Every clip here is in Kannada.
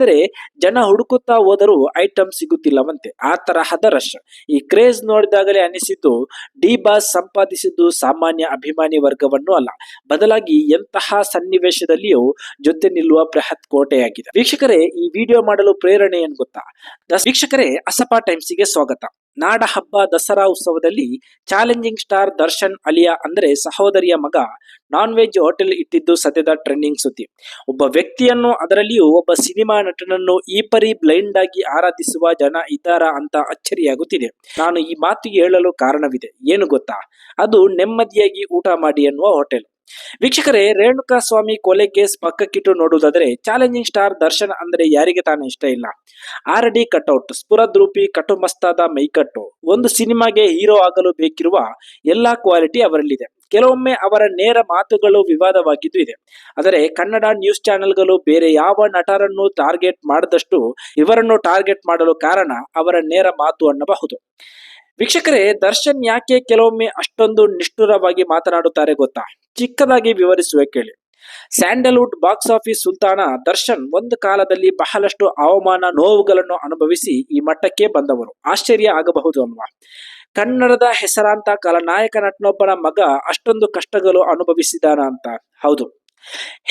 ಆದರೆ ಜನ ಹುಡುಕುತ್ತಾ ಹೋದರೂ ಐಟಮ್ ಸಿಗುತ್ತಿಲ್ಲವಂತೆ. ಆ ತರಹದ ರಶ್ ಈ ಕ್ರೇಜ್ ನೋಡಿದಾಗಲೇ ಅನಿಸಿದ್ದು ಡಿ ಬಾಸ್ ಸಂಪಾದಿಸಿದ್ದು ಸಾಮಾನ್ಯ ಅಭಿಮಾನಿ ವರ್ಗವನ್ನು ಅಲ್ಲ. ಬದಲಾಗಿ ಎಂತಹ ಸನ್ನಿವೇಶದಲ್ಲಿಯೂ ಜೊತೆ ನಿಲ್ಲುವ ಬೃಹತ್ ಕೋಟೆಯಾಗಿದೆ. ವೀಕ್ಷಕರೇ, ಈ ವಿಡಿಯೋ ಮಾಡಲು ಪ್ರೇರಣೆ ಏನು ಗೊತ್ತಾ? ವೀಕ್ಷಕರೇ, ಅಸಪಾ ಟೈಮ್ಸ್ಗೆ ಸ್ವಾಗತ. ನಾಡ ಹಬ್ಬ ದಸರಾ ಉತ್ಸವದಲ್ಲಿ ಚಾಲೆಂಜಿಂಗ್ ಸ್ಟಾರ್ ದರ್ಶನ್ ಅಲಿಯಾ ಅಂದ್ರೆ ಸಹೋದರಿಯ ಮಗ ನಾನ್ ವೆಜ್ ಹೋಟೆಲ್ ಇಟ್ಟಿದ್ದು ಸದ್ಯದ ಟ್ರೆಂಡಿಂಗ್ ಸುದ್ದಿ. ಒಬ್ಬ ವ್ಯಕ್ತಿಯನ್ನು ಅದರಲ್ಲಿಯೂ ಒಬ್ಬ ಸಿನಿಮಾ ನಟನನ್ನು ಈ ಪರಿ ಬ್ಲೈಂಡ್ ಆಗಿ ಆರಾಧಿಸುವ ಜನ ಇದ್ದಾರಾ ಅಂತ ಅಚ್ಚರಿಯಾಗುತ್ತಿದೆ. ನಾನು ಈ ಮಾತಿಗೆ ಹೇಳಲು ಕಾರಣವಿದೆ. ಏನು ಗೊತ್ತಾ? ಅದು ನೆಮ್ಮದಿಯಾಗಿ ಊಟ ಮಾಡಿ ಎನ್ನುವ ಹೋಟೆಲ್. ವೀಕ್ಷಕರೇ ರೇಣುಕಾ ಸ್ವಾಮಿ ಕೊಲೆ ಕೇಸ್ ಪಕ್ಕಕ್ಕಿಟ್ಟು ನೋಡುವುದಾದರೆ ಚಾಲೆಂಜಿಂಗ್ ಸ್ಟಾರ್ ದರ್ಶನ್ ಅಂದ್ರೆ ಯಾರಿಗೆ ತಾನೇ ಇಷ್ಟ ಇಲ್ಲ. ಆರಡಿ ಕಟೌಟ್ ಸ್ಫುರದ್ರೂಪಿ ಕಟುಮಸ್ತಾದ ಮೈಕಟ್ಟು. ಒಂದು ಸಿನಿಮಾಗೆ ಹೀರೋ ಆಗಲು ಬೇಕಿರುವ ಎಲ್ಲಾ ಕ್ವಾಲಿಟಿ ಅವರಲ್ಲಿದೆ. ಕೆಲವೊಮ್ಮೆ ಅವರ ನೇರ ಮಾತುಗಳು ವಿವಾದವಾಗಿದ್ದು ಇದೆ. ಆದರೆ ಕನ್ನಡ ನ್ಯೂಸ್ ಚಾನೆಲ್ಗಳು ಬೇರೆ ಯಾವ ನಟರನ್ನು ಟಾರ್ಗೆಟ್ ಮಾಡದಷ್ಟು ಇವರನ್ನು ಟಾರ್ಗೆಟ್ ಮಾಡಲು ಕಾರಣ ಅವರ ನೇರ ಮಾತು ಅನ್ನಬಹುದು. ವೀಕ್ಷಕರೇ, ದರ್ಶನ್ ಯಾಕೆ ಕೆಲವೊಮ್ಮೆ ಅಷ್ಟೊಂದು ನಿಷ್ಠುರವಾಗಿ ಮಾತನಾಡುತ್ತಾರೆ ಗೊತ್ತಾ? ಚಿಕ್ಕದಾಗಿ ವಿವರಿಸುವೆ ಕೇಳಿ. ಸ್ಯಾಂಡಲ್ವುಡ್ ಬಾಕ್ಸ್ ಆಫೀಸ್ ಸುಲ್ತಾನ ದರ್ಶನ್ ಒಂದು ಕಾಲದಲ್ಲಿ ಬಹಳಷ್ಟು ಅವಮಾನ ನೋವುಗಳನ್ನು ಅನುಭವಿಸಿ ಈ ಮಟ್ಟಕ್ಕೆ ಬಂದವರು. ಆಶ್ಚರ್ಯ ಆಗಬಹುದು ಅಲ್ವಾ? ಕನ್ನಡದ ಹೆಸರಾಂತ ಕಲಾನಾಯಕ ನಟನೊಬ್ಬನ ಮಗ ಅಷ್ಟೊಂದು ಕಷ್ಟಗಳು ಅನುಭವಿಸಿದಾನ ಅಂತ ಹೌದು.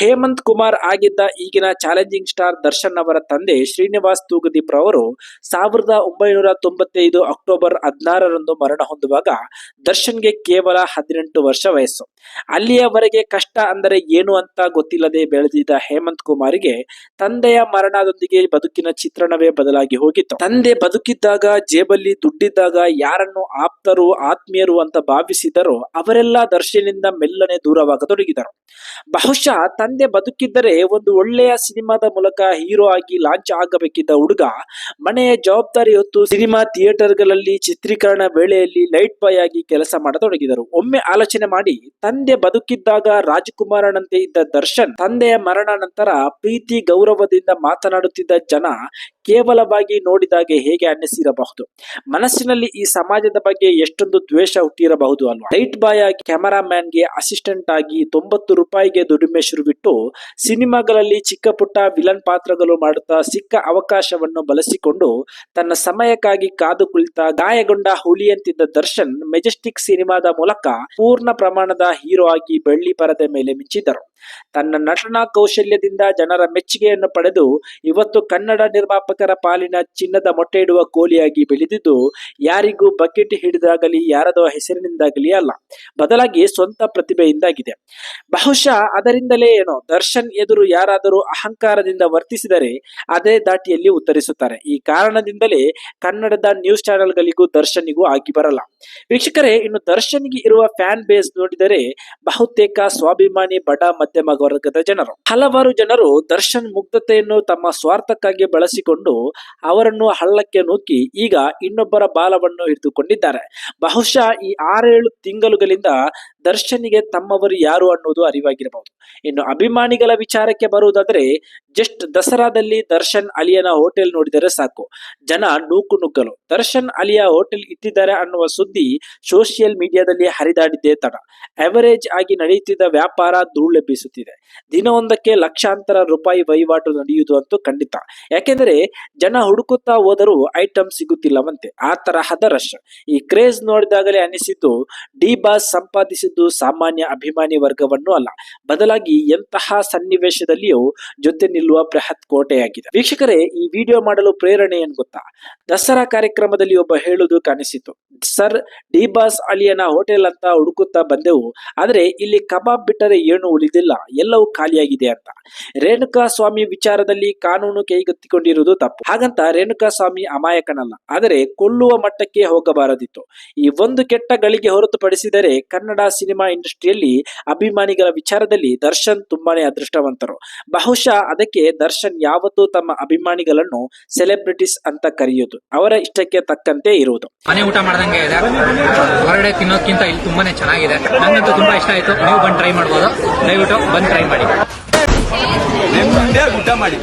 ಹೇಮಂತ್ ಕುಮಾರ್ ಆಗಿದ್ದ ಈಗಿನ ಚಾಲೆಂಜಿಂಗ್ ಸ್ಟಾರ್ ದರ್ಶನ್ ಅವರ ತಂದೆ ಶ್ರೀನಿವಾಸ್ ತೂಗದೀಪ್ ರವರು ಸಾವಿರದ ಒಂಬೈನೂರ ತೊಂಬತ್ತೈದು ಅಕ್ಟೋಬರ್ ಹದಿನಾರರಂದು ಮರಣ ಹೊಂದುವಾಗ ದರ್ಶನ್ಗೆ ಕೇವಲ ಹದಿನೆಂಟು ವರ್ಷ ವಯಸ್ಸು. ಅಲ್ಲಿಯವರೆಗೆ ಕಷ್ಟ ಅಂದರೆ ಏನು ಅಂತ ಗೊತ್ತಿಲ್ಲದೆ ಬೆಳೆದಿದ್ದ ಹೇಮಂತ್ ಕುಮಾರ್ಗೆ ತಂದೆಯ ಮರಣದೊಂದಿಗೆ ಬದುಕಿನ ಚಿತ್ರಣವೇ ಬದಲಾಗಿ ಹೋಗಿತ್ತು. ತಂದೆ ಬದುಕಿದ್ದಾಗ, ಜೇಬಲ್ಲಿ ದುಡ್ಡಿದ್ದಾಗ ಯಾರನ್ನು ಆಪ್ತರು, ಆತ್ಮೀಯರು ಅಂತ ಭಾವಿಸಿದರೋ ಅವರೆಲ್ಲ ದರ್ಶನಿಂದ ಮೆಲ್ಲನೆ ದೂರವಾಗತೊಡಗಿದರು. ಬಹುಶಃ ತಂದೆ ಬದುಕಿದ್ದರೆ ಒಂದು ಒಳ್ಳೆಯ ಸಿನಿಮಾದ ಮೂಲಕ ಹೀರೋ ಆಗಿ ಲಾಂಚ್ ಆಗಬೇಕಿದ್ದ ಹುಡುಗ. ಮನೆಯ ಜವಾಬ್ದಾರಿ ಹೊತ್ತು ಸಿನಿಮಾ ಥಿಯೇಟರ್ಗಳಲ್ಲಿ ಚಿತ್ರೀಕರಣ ವೇಳೆಯಲ್ಲಿ ಲೈಟ್ ಬಾಯ್ ಆಗಿ ಕೆಲಸ ಮಾಡತೊಡಗಿದರು. ಒಮ್ಮೆ ಆಲೋಚನೆ ಮಾಡಿ, ತಂದೆ ಬದುಕಿದ್ದಾಗ ರಾಜಕುಮಾರನಂತೆ ಇದ್ದ ದರ್ಶನ್ ತಂದೆಯ ಮರಣ ನಂತರ ಪ್ರೀತಿ, ಗೌರವದಿಂದ ಮಾತನಾಡುತ್ತಿದ್ದ ಜನ ಕೇವಲವಾಗಿ ನೋಡಿದಾಗೆ ಹೇಗೆ ಅನ್ನಿಸಿರಬಹುದು. ಮನಸ್ಸಿನಲ್ಲಿ ಈ ಸಮಾಜದ ಬಗ್ಗೆ ಎಷ್ಟೊಂದು ದ್ವೇಷ ಹುಟ್ಟಿರಬಹುದು ಅಲ್ವಾ? ಲೈಟ್ ಬಾಯ್ ಆಗಿ ಕ್ಯಾಮರಾಮ್ಯಾನ್ಗೆ ಅಸಿಸ್ಟೆಂಟ್ ಆಗಿ ತೊಂಬತ್ತು ರೂಪಾಯಿಗೆ ದುಡಿಮೆ ಶುರುವಿಟ್ಟು ಸಿನಿಮಾಗಳಲ್ಲಿ ಚಿಕ್ಕ ಪುಟ್ಟ ವಿಲನ್ ಪಾತ್ರಗಳು ಮಾಡುತ್ತಾ ಸಿಕ್ಕ ಅವಕಾಶವನ್ನು ಬಳಸಿಕೊಂಡು ತನ್ನ ಸಮಯಕ್ಕಾಗಿ ಕಾದು ಕುಳಿತ ಗಾಯಗೊಂಡ ಹುಲಿಯಂತಿದ್ದ ದರ್ಶನ್ ಮೆಜೆಸ್ಟಿಕ್ ಸಿನಿಮಾದ ಮೂಲಕ ಪೂರ್ಣ ಪ್ರಮಾಣದ ಹೀರೋ ಆಗಿ ಬೆಳ್ಳಿ ಪರದೆ ಮೇಲೆ ಮಿಂಚಿದ್ದರು. ತನ್ನ ನಟನಾ ಕೌಶಲ್ಯದಿಂದ ಜನರ ಮೆಚ್ಚುಗೆಯನ್ನು ಪಡೆದು ಇವತ್ತು ಕನ್ನಡ ನಿರ್ಮಾಪಕರ ಪಾಲಿನ ಚಿನ್ನದ ಮೊಟ್ಟೆ ಇಡುವ ಕೋಲಿಯಾಗಿ ಬೆಳೆದಿದ್ದು, ಯಾರಿಗೂ ಬಕೆಟ್ ಹಿಡಿದಾಗಲಿ, ಯಾರದೋ ಹೆಸರಿನಿಂದಾಗಲಿ ಅಲ್ಲ, ಬದಲಾಗಿ ಸ್ವಂತ ಪ್ರತಿಭೆಯಿಂದಾಗಿದೆ. ಬಹುಶಃ ಅದರಿಂದಲೇ ಏನೋ ದರ್ಶನ್ ಎದುರು ಯಾರಾದರೂ ಅಹಂಕಾರದಿಂದ ವರ್ತಿಸಿದರೆ ಅದೇ ದಾಟಿಯಲ್ಲಿ ಉತ್ತರಿಸುತ್ತಾರೆ. ಈ ಕಾರಣದಿಂದಲೇ ಕನ್ನಡದ ನ್ಯೂಸ್ ಚಾನೆಲ್ಗಳಿಗೂ ದರ್ಶನಿಗೂ ಆಗಿ ಬರಲ್ಲ. ವೀಕ್ಷಕರೇ, ಇನ್ನು ದರ್ಶನ್ಗೆ ಇರುವ ಫ್ಯಾನ್ ಬೇಸ್ ನೋಡಿದರೆ ಬಹುತೇಕ ಸ್ವಾಭಿಮಾನಿ ಬಡ ಮಧ್ಯಮ ವರ್ಗದ ಜನರು. ಹಲವಾರು ಜನರು ದರ್ಶನ್ ಮುಗ್ಧತೆಯನ್ನು ತಮ್ಮ ಸ್ವಾರ್ಥಕ್ಕಾಗಿ ಬಳಸಿಕೊಂಡು ಅವರನ್ನು ಹಳ್ಳಕ್ಕೆ ನೂಕಿ ಈಗ ಇನ್ನೊಬ್ಬರ ಬಾಲವನ್ನು ಹಿಡಿದುಕೊಂಡಿದ್ದಾರೆ. ಬಹುಶಃ ಈ ಆರೇಳು ತಿಂಗಳುಗಳಿಂದ ದರ್ಶನ್ಗೆ ತಮ್ಮವರು ಯಾರು ಅನ್ನೋದು ಅರಿವಾಗಿರಬಹುದು. ಇನ್ನು ಅಭಿಮಾನಿಗಳ ವಿಚಾರಕ್ಕೆ ಬರುವುದಾದರೆ ಜಸ್ಟ್ ದಸರಾದಲ್ಲಿ ದರ್ಶನ್ ಅಲಿಯನ ಹೋಟೆಲ್ ನೋಡಿದರೆ ಸಾಕು. ಜನ ನೂಕು ನುಗ್ಗಲು. ದರ್ಶನ್ ಅಲಿಯ ಹೋಟೆಲ್ ಇಟ್ಟಿದ್ದಾರೆ ಅನ್ನುವ ಸುದ್ದಿ ಸೋಷಿಯಲ್ ಮೀಡಿಯಾದಲ್ಲಿ ಹರಿದಾಡಿದ್ದೇ ತಡ. ಅವರೇಜ್ ಆಗಿ ನಡೆಯುತ್ತಿದ್ದ ವ್ಯಾಪಾರ ಧೂಳೆಬ್ಬಿಸುತ್ತಿದೆ ದಿನವೊಂದಕ್ಕೆ ಲಕ್ಷಾಂತರ ರೂಪಾಯಿ ವಹಿವಾಟು ನಡೆಯುವುದು ಅಂತೂ ಖಂಡಿತ. ಯಾಕೆಂದರೆ, ಜನ ಹುಡುಕುತ್ತಾ ಹೋದರೂ ಐಟಮ್ ಸಿಗುತ್ತಿಲ್ಲವಂತೆ. ಆ ತರಹದ ರಶ್ ಈ ಕ್ರೇಜ್ ನೋಡಿದಾಗಲೇ ಅನಿಸಿದ್ದು ಡಿ ಬಾಸ್ ಸಂಪಾದಿಸಿದ್ದು ಸಾಮಾನ್ಯ ಅಭಿಮಾನಿ ವರ್ಗವನ್ನು ಅಲ್ಲ. ಬದಲಾಗಿ ಎಂತಹ ಸನ್ನಿವೇಶದಲ್ಲಿಯೂ ಜೊತೆ ನಿಲ್ಲುವ ಬೃಹತ್ ಕೋಟೆಯಾಗಿದೆ. ವೀಕ್ಷಕರೇ, ಈ ವಿಡಿಯೋ ಮಾಡಲು ಪ್ರೇರಣೆ ಏನ್ ಗೊತ್ತಾ? ದಸರಾ ಕಾರ್ಯಕ್ರಮದಲ್ಲಿ ಒಬ್ಬ ಹೇಳುವುದು ಕಾಣಿಸಿತು. ಸರ್ ಡಿ ಬಾಸ್ ಅಲಿಯನ ಹೋಟೆಲ್ ಅಂತ ಹುಡುಕುತ್ತಾ ಬಂದೆವು. ಆದರೆ ಇಲ್ಲಿ ಕಬಾಬ್ ಬಿಟ್ಟರೆ ಏನು ಉಳಿದಿಲ್ಲ. ಎಲ್ಲವೂ ಖಾಲಿಯಾಗಿದೆ ಅಂತ. ರೇಣುಕಾ ಸ್ವಾಮಿ ವಿಚಾರದಲ್ಲಿ ಕಾನೂನು ಕೈಗೆತ್ತಿಕೊಂಡಿರುವುದು ತಪ್ಪು. ಹಾಗಂತ ರೇಣುಕಾ ಸ್ವಾಮಿ ಅಮಾಯಕನಲ್ಲ. ಆದರೆ ಕೊಲ್ಲುವ ಮಟ್ಟಕ್ಕೆ ಹೋಗಬಾರದಿತ್ತು. ಈ ಒಂದು ಕೆಟ್ಟ ಗಳಿಗೆ ಹೊರತುಪಡಿಸಿದರೆ ಕನ್ನಡ ಸಿನಿಮಾ ಇಂಡಸ್ಟ್ರಿಯಲ್ಲಿ ಅಭಿಮಾನಿಗಳ ವಿಚಾರದಲ್ಲಿ ದರ್ಶನ್ ತುಂಬಾನೇ ಅದೃಷ್ಟವಂತರು. ಬಹುಶಃ ಅದಕ್ಕೆ ದರ್ಶನ್ ಯಾವತ್ತೂ ತಮ್ಮ ಅಭಿಮಾನಿಗಳನ್ನು ಸೆಲೆಬ್ರಿಟೀಸ್ ಅಂತ ಕರೆಯುವುದು. ಅವರ ಇಷ್ಟಕ್ಕೆ ತಕ್ಕಂತೆ ಇರುವುದು. ಮನೆ ಊಟ ಮಾಡ್ದಂಗೆ ಇದೆ. ಹೊರಗಡೆ ತಿನ್ನೋದಕ್ಕಿಂತ ಇಲ್ಲಿ ತುಂಬಾನೇ ಚೆನ್ನಾಗಿದೆ. ನನಗಂತೂ ತುಂಬಾ ಇಷ್ಟ ಆಯ್ತು. ನೀವು ಬಂದು ಟ್ರೈ ಮಾಡ್ಬೋದು. ದಯವಿಟ್ಟು ಬಂದು ಟ್ರೈ ಮಾಡಿ. ಊಟ ಮಾಡಿ.